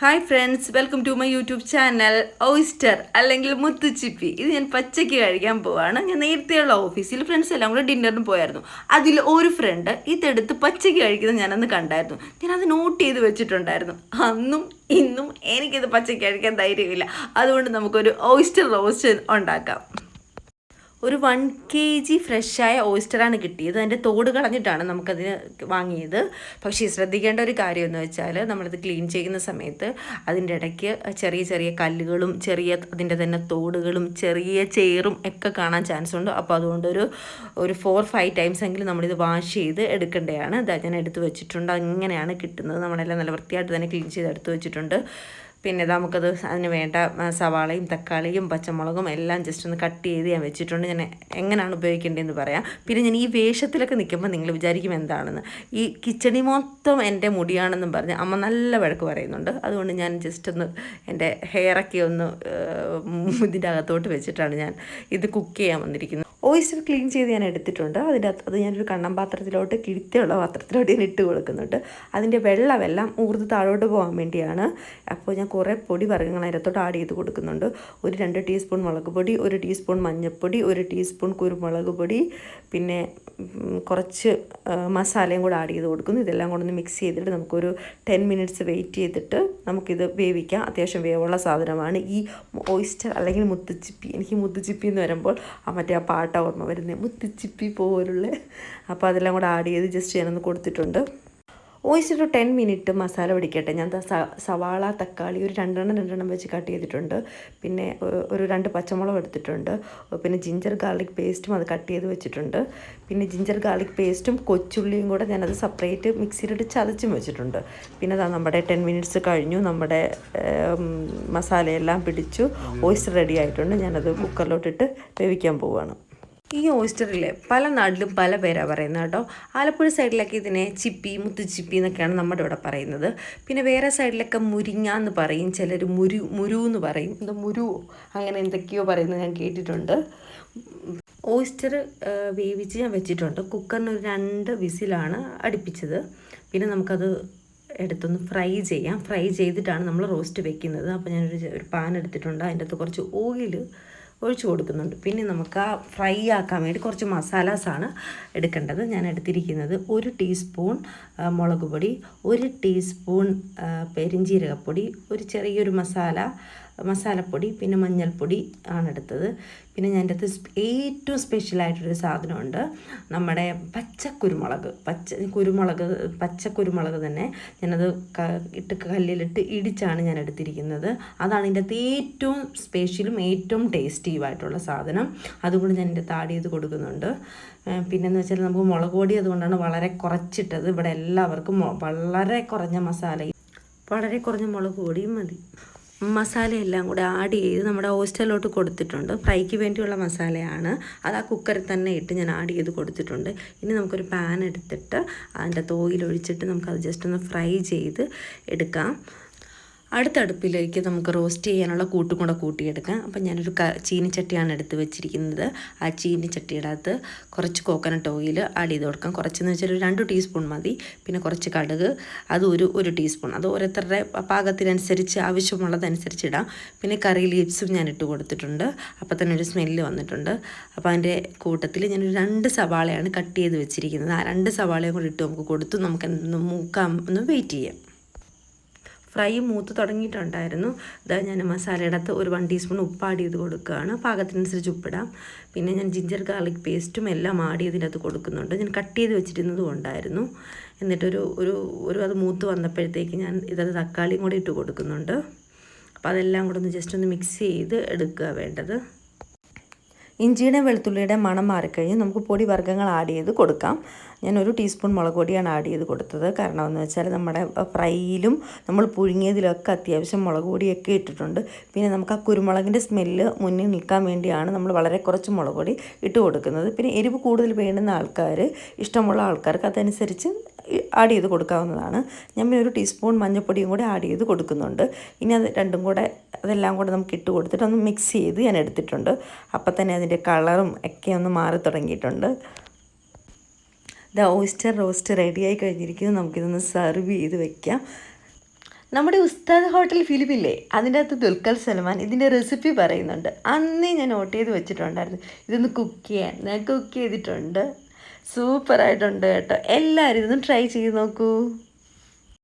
Hi friends welcome to my YouTube channel oyster അല്ലെങ്കിൽ മുത്തുച്ചിപ്പി. ഇത് ഞാൻ പച്ചയ്ക്ക് കഴിക്കാൻ പോവാണ്. ഞാൻ നേരത്തെയുള്ള ഓഫീസിൽ ഫ്രണ്ട്സ് എല്ലാം കൂടെ ഡിന്നറിന് പോയായിരുന്നു. അതിൽ ഒരു ഫ്രണ്ട് ഇതെടുത്ത് പച്ചയ്ക്ക് കഴിക്കുന്നത് ഞാനന്ന് കണ്ടായിരുന്നു. ഞാനത് നോട്ട് ചെയ്ത് വെച്ചിട്ടുണ്ടായിരുന്നു. അന്നും ഇന്നും എനിക്കിത് പച്ചയ്ക്ക് കഴിക്കാൻ ധൈര്യമില്ല. അതുകൊണ്ട് നമുക്കൊരു ഓയിസ്റ്റർ റോസ്റ്റ് ഉണ്ടാക്കാം. ഒരു വൺ കെ ജി ഫ്രഷായ ഓയിസ്റ്ററാണ് കിട്ടിയത്. അതിന്റെ തോട് കളഞ്ഞിട്ടാണ് നമുക്കതിന് വാങ്ങിയത്. പക്ഷേ ശ്രദ്ധിക്കേണ്ട ഒരു കാര്യം എന്ന് വെച്ചാൽ നമ്മളത് ക്ലീൻ ചെയ്യുന്ന സമയത്ത് അതിന്റെ ഇടയ്ക്ക് ചെറിയ ചെറിയ കല്ലുകളും ചെറിയ അതിന്റെ തന്നെ തോടുകളും ചെറിയ ചേറും ഒക്കെ കാണാൻ ചാൻസ് ഉണ്ട്. അപ്പോൾ അതുകൊണ്ട് ഒരു ഒരു ഫോർ ഫൈവ് ടൈംസ് എങ്കിലും നമ്മളിത് വാഷ് ചെയ്ത് എടുക്കേണ്ടതാണ്. ഇതാ ഞാൻ എടുത്ത് വെച്ചിട്ടുണ്ട്. അങ്ങനെയാണ് കിട്ടുന്നത്. നമ്മളെല്ലാം നല്ല വൃത്തിയായിട്ട് തന്നെ ക്ലീൻ ചെയ്ത് എടുത്ത് വെച്ചിട്ടുണ്ട്. പിന്നെ നമുക്കത് അതിന് വേണ്ട സവാളയും തക്കാളിയും പച്ചമുളകും എല്ലാം ജസ്റ്റ് ഒന്ന് കട്ട് ചെയ്ത് ഞാൻ വെച്ചിട്ടുണ്ട്. ഞാൻ എങ്ങനെയാണ് ഉപയോഗിക്കേണ്ടതെന്ന് പറയാം. പിന്നെ ഞാൻ ഈ വേഷത്തിലൊക്കെ നിൽക്കുമ്പോൾ നിങ്ങൾ വിചാരിക്കും എന്താണെന്ന്. ഈ കിച്ചണി മൊത്തം എന്റെ മുടിയാണെന്നും പറഞ്ഞ് അമ്മ നല്ല വഴക്ക് പറയുന്നുണ്ട്. അതുകൊണ്ട് ഞാൻ ജസ്റ്റ് ഒന്ന് എന്റെ ഹെയറൊക്കെ ഒന്ന് ഇതിന്റെ അകത്തോട്ട് വെച്ചിട്ടാണ് ഞാൻ ഇത് കുക്ക് ചെയ്യാൻ വന്നിരിക്കുന്നത്. ഓയിസ്റ്റർ ക്ലീൻ ചെയ്ത് ഞാൻ എടുത്തിട്ടുണ്ട്. അതിന്റെ അത് ഞാനൊരു കണ്ണം പാത്രത്തിലോട്ട് കിഴുത്തിയുള്ള പാത്രത്തിലോട്ട് ഞാൻ ഇട്ട് കൊടുക്കുന്നുണ്ട്. അതിന്റെ വെള്ളമെല്ലാം ഊർത്ത് താഴോട്ട് പോകാൻ വേണ്ടിയാണ്. അപ്പോൾ ഞാൻ കുറേ പൊടി വർഗങ്ങൾ അതിനകത്തോട്ട് ആഡ് ചെയ്ത് കൊടുക്കുന്നുണ്ട്. ഒരു രണ്ട് ടീസ്പൂൺ മുളക് പൊടി ഒരു ടീസ്പൂൺ മഞ്ഞൾപ്പൊടി ഒരു ടീസ്പൂൺ കുരുമുളക് പൊടി പിന്നെ കുറച്ച് മസാലയും കൂടെ ആഡ് ചെയ്ത് കൊടുക്കുന്നു. ഇതെല്ലാം കൂടെ ഒന്ന് മിക്സ് ചെയ്തിട്ട് നമുക്കൊരു ടെൻ മിനിറ്റ്സ് വെയിറ്റ് ചെയ്തിട്ട് നമുക്കിത് വേവിക്കാം. അത്യാവശ്യം വേവുള്ള സാധനമാണ്. ഈ ഓയിസ്റ്റർ അല്ലെങ്കിൽ മുത്തുച്ചിപ്പി. എനിക്ക് മുത്തുച്ചിപ്പി എന്ന് വരുമ്പോൾ ആ മറ്റേ ആ പാട്ട ഓർമ്മ വരുന്നത്. മുത്തുച്ചിപ്പി പോലുള്ള. അപ്പോൾ അതെല്ലാം കൂടെ ആഡ് ചെയ്ത് ജസ്റ്റ് ഞാനൊന്ന് കൊടുത്തിട്ടുണ്ട്. ഓയിസ്റ്റർ ഒരു ടെൻ മിനിറ്റ് മസാല പിടിക്കട്ടെ. ഞാൻ സവാള തക്കാളി ഒരു രണ്ടെണ്ണം രണ്ടെണ്ണം വെച്ച് കട്ട് ചെയ്തിട്ടുണ്ട്. പിന്നെ ഒരു രണ്ട് പച്ചമുളകും എടുത്തിട്ടുണ്ട്. പിന്നെ ജിഞ്ചർ ഗാർലിക് പേസ്റ്റും അത് കട്ട് ചെയ്ത് വെച്ചിട്ടുണ്ട്. പിന്നെ ജിഞ്ചർ ഗാർലിക് പേസ്റ്റും കൊച്ചുള്ളിയും കൂടെ ഞാനത് സെപ്പറേറ്റ് മിക്സിയിലിട്ട് ചതച്ചും വെച്ചിട്ടുണ്ട്. പിന്നെ അതാ നമ്മുടെ ടെൻ മിനിറ്റ്സ് കഴിഞ്ഞു. നമ്മുടെ മസാലയെല്ലാം പിടിച്ചു. ഓയിസ്റ്റർ റെഡി ആയിട്ടുണ്ട്. ഞാനത് കുക്കറിലോട്ടിട്ട് വേവിക്കാൻ പോവുകയാണ് ഈ ഓയിസ്റ്ററിൽ പല നാട്ടിലും പല പേരാണ് പറയുന്നത് കേട്ടോ. ആലപ്പുഴ സൈഡിലൊക്കെ ഇതിനെ ചിപ്പി മുത്തുച്ചിപ്പി എന്നൊക്കെയാണ് നമ്മുടെ ഇവിടെ പറയുന്നത്. പിന്നെ വേറെ സൈഡിലൊക്കെ മുരിങ്ങ എന്ന് പറയും ചിലർ മുരു മുരു എന്ന് പറയും. എന്താ മുരു? അങ്ങനെ എന്തൊക്കെയോ പറയുന്നത് ഞാൻ കേട്ടിട്ടുണ്ട്. ഓയിസ്റ്റർ വേവിച്ച് ഞാൻ വെച്ചിട്ടുണ്ട്. കുക്കറിന് ഒരു രണ്ട് വിസിലാണ് അടുപ്പിച്ചത്. പിന്നെ നമുക്കത് എടുത്തൊന്ന് ഫ്രൈ ചെയ്യാം. ഫ്രൈ ചെയ്തിട്ടാണ് നമ്മൾ റോസ്റ്റ് വെക്കുന്നത്. അപ്പോൾ ഞാനൊരു ഒരു പാൻ എടുത്തിട്ടുണ്ട്. അതിന്റെ അകത്ത് കുറച്ച് ഓയിൽ ഒഴിച്ചു കൊടുക്കുന്നുണ്ട്. പിന്നെ നമുക്ക് ആ ഫ്രൈ ആക്കാൻ വേണ്ടി കുറച്ച് മസാലാസാണ് എടുക്കേണ്ടത്. ഞാൻ എടുത്തിരിക്കുന്നത് ഒരു ടീസ്പൂൺ മുളക് പൊടി ഒരു ടീസ്പൂൺ പെരിഞ്ജീരകപ്പൊടി ഒരു ചെറിയൊരു മസാല മസാലപ്പൊടി പിന്നെ മഞ്ഞൾപ്പൊടി ആണ് എടുത്തത് പിന്നെ ഞാൻ എന്റെ അടുത്ത് ഏറ്റവും സ്പെഷ്യലായിട്ടൊരു സാധനമുണ്ട്. നമ്മുടെ പച്ച കുരുമുളക് പച്ച കുരുമുളക് പച്ച കുരുമുളക് തന്നെ ഞാനത് ഇട്ട് കല്ലിലിട്ട് ഇടിച്ചാണ് ഞാൻ എടുത്തിരിക്കുന്നത് അതാണ് എന്റെ അകത്ത് ഏറ്റവും സ്പെഷ്യലും ഏറ്റവും ടേസ്റ്റിയുമായിട്ടുള്ള സാധനം. അതുകൊണ്ട് ഞാൻ എന്റെ താടി ചെയ്ത് കൊടുക്കുന്നുണ്ട്. പിന്നെ പിന്നെന്ന് വെച്ചാൽ നമുക്ക് മുളക് പൊടി അതുകൊണ്ടാണ് വളരെ കുറച്ചിട്ടത്. ഇവിടെ എല്ലാവർക്കും വളരെ കുറഞ്ഞ മസാലയും വളരെ കുറഞ്ഞ മുളക് പൊടിയും മതി. മസാലയെല്ലാം കൂടെ ആഡ് ചെയ്ത് നമ്മുടെ ഹോസ്റ്റലിലോട്ട് കൊടുത്തിട്ടുണ്ട്. ഫ്രൈക്ക് വേണ്ടിയുള്ള മസാലയാണ്. അത് ആ കുക്കറിൽ തന്നെ ഇട്ട് ഞാൻ ആഡ് ചെയ്ത് കൊടുത്തിട്ടുണ്ട്. ഇനി നമുക്കൊരു പാൻ എടുത്തിട്ട് അതിന്റെ തോയിലൊഴിച്ചിട്ട് നമുക്കത് ജസ്റ്റ് ഒന്ന് ഫ്രൈ ചെയ്ത് എടുക്കാം. അടുത്ത അടുപ്പിലേക്ക് നമുക്ക് റോസ്റ്റ് ചെയ്യാനുള്ള കൂട്ടും കൂടെ കൂട്ടിയെടുക്കാം. അപ്പം ഞാനൊരു ക ചീനിച്ചട്ടിയാണ് എടുത്ത് വെച്ചിരിക്കുന്നത്. ആ ചീനിച്ചട്ടിയുടെ അകത്ത് കുറച്ച് കോക്കനട്ട് ഓയിൽ ആഡ് ചെയ്ത് കൊടുക്കാം. കുറച്ചെന്ന് വെച്ചാൽ ഒരു രണ്ട് ടീസ്പൂൺ മതി. പിന്നെ കുറച്ച് കടുക് അത് ഒരു ഒരു ടീസ്പൂൺ അത് ഓരോരുത്തരുടെ പാകത്തിനനുസരിച്ച് ആവശ്യമുള്ളതനുസരിച്ച് ഇടാം. പിന്നെ കറി ലീവ്സും ഞാൻ ഇട്ട് കൊടുത്തിട്ടുണ്ട്. അപ്പോൾ തന്നെ ഒരു സ്മെല്ല് വന്നിട്ടുണ്ട്. അപ്പോൾ അതിന്റെ കൂട്ടത്തിൽ ഞാനൊരു രണ്ട് സവാളയാണ് കട്ട് ചെയ്ത് വെച്ചിരിക്കുന്നത്. ആ രണ്ട് സവാളയും കൂടി ഇട്ട് നമുക്ക് കൊടുത്ത് നമുക്ക് മൂക്കാം ഒന്ന് വെയിറ്റ് ചെയ്യാം. ഫ്രൈ മൂത്ത് തുടങ്ങിയിട്ടുണ്ടായിരുന്നു. ഇതാ ഞാൻ മസാലയുടെ അകത്ത് ഒരു വൺ ടീസ്പൂൺ ഉപ്പ് ആഡ് ചെയ്ത് കൊടുക്കുകയാണ്. പാകത്തിനനുസരിച്ച് ഉപ്പിടാം. പിന്നെ ഞാൻ ജിഞ്ചർ ഗാർലിക് പേസ്റ്റും എല്ലാം ആഡ് ചെയ്തിനകത്ത് കൊടുക്കുന്നുണ്ട്. ഞാൻ കട്ട് ചെയ്ത് വെച്ചിരുന്നതും ഉണ്ടായിരുന്നു. എന്നിട്ടൊരു ഒരു ഒരു അത് മൂത്ത് വന്നപ്പോഴത്തേക്ക് ഞാൻ ഇതത് തക്കാളിയും കൂടി ഇട്ട് കൊടുക്കുന്നുണ്ട്. അപ്പോൾ അതെല്ലാം കൂടെ ഒന്ന് ജസ്റ്റ് ഒന്ന് മിക്സ് ചെയ്ത് എടുക്കുക വേണ്ടത്. ഇഞ്ചിയുടെ വെളുത്തുള്ളിയുടെ മണം മാറിക്കഴിഞ്ഞ് നമുക്ക് പൊടി വർഗങ്ങൾ ആഡ് ചെയ്ത് കൊടുക്കാം. ഞാൻ ഒരു ടീസ്പൂൺ മുളക് പൊടിയാണ് ആഡ് ചെയ്ത് കൊടുത്തത്. കാരണം എന്ന് വെച്ചാൽ നമ്മുടെ ഫ്രൈയിലും നമ്മൾ പുഴുങ്ങിയതിലൊക്കെ അത്യാവശ്യം മുളക് പൊടിയൊക്കെ ഇട്ടിട്ടുണ്ട്. പിന്നെ നമുക്ക് ആ കുരുമുളകിന്റെ സ്മെല്ല് മുന്നിൽ നിൽക്കാൻ വേണ്ടിയാണ് നമ്മൾ വളരെ കുറച്ച് മുളക് പൊടി ഇട്ട് കൊടുക്കുന്നത്. പിന്നെ എരിവ് കൂടുതൽ വേണ്ടുന്ന ആൾക്കാർ ഇഷ്ടമുള്ള ആൾക്കാർക്ക് അതനുസരിച്ച് ആഡ് ചെയ്ത് കൊടുക്കാവുന്നതാണ്. ഞാൻ പിന്നെ ഒരു ടീസ്പൂൺ മഞ്ഞൾപ്പൊടിയും കൂടെ ആഡ് ചെയ്ത് കൊടുക്കുന്നുണ്ട്. ഇനി അത് രണ്ടും കൂടെ അതെല്ലാം കൂടെ നമുക്ക് ഇട്ട് കൊടുത്തിട്ട് ഒന്ന് മിക്സ് ചെയ്ത് ഞാൻ എടുത്തിട്ടുണ്ട്. അപ്പം തന്നെ അതിന്റെ കളറും ഒക്കെ ഒന്ന് മാറി തുടങ്ങിയിട്ടുണ്ട്. ദ ഓയിസ്റ്റർ റോസ്റ്റ് റെഡിയായി കഴിഞ്ഞിരിക്കുന്നു. നമുക്കിതൊന്ന് സെർവ് ചെയ്ത് വെക്കാം. നമ്മുടെ ഉസ്താദ് ഹോട്ടൽ ഫിലിമില്ലേ അതിന്റെ അകത്ത് ദുൽഖർ സൽമാൻ ഇതിന്റെ റെസിപ്പി പറയുന്നുണ്ട്. അന്നേ ഞാൻ നോട്ട് ചെയ്ത് വെച്ചിട്ടുണ്ടായിരുന്നു. ഇതൊന്ന് കുക്ക് ചെയ്യാൻ. ഞാൻ കുക്ക് ചെയ്തിട്ടുണ്ട്. സൂപ്പറായിട്ടുണ്ട് കേട്ടോ. എല്ലാവരും ഇതൊന്ന് ട്രൈ ചെയ്ത് നോക്കൂ.